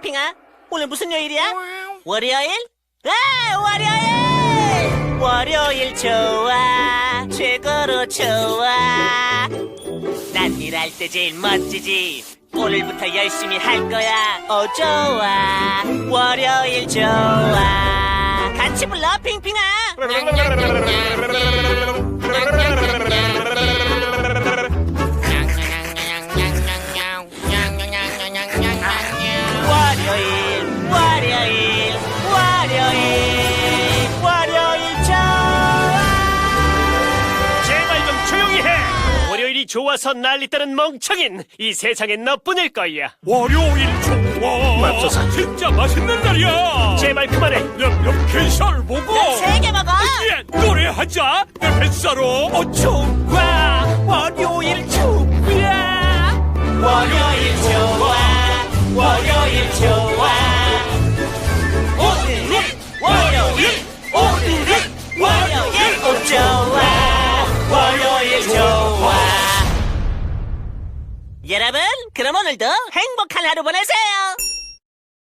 핑핑아, 오늘 무슨 요일이야? 월요일? 아, 월요일! 월요일 좋아, 최고로 좋아. 난 일할 때 제일 멋지지. 오늘부터 열심히 할 거야. 어, 좋아. 월요일 좋아. 같이 불러, 핑핑아. 좋아서 난리다는 멍청인 이 세상엔 너뿐일 거야. 월요일 좋아 맙소사. 진짜 맛있는 날이야 제발 그만해. 냠냠 캔살 보고 세개 먹어. 예, 노래하자 내 뱃사로 어 좋아 월요일 여러분, 그럼 오늘도 행복한 하루 보내세요.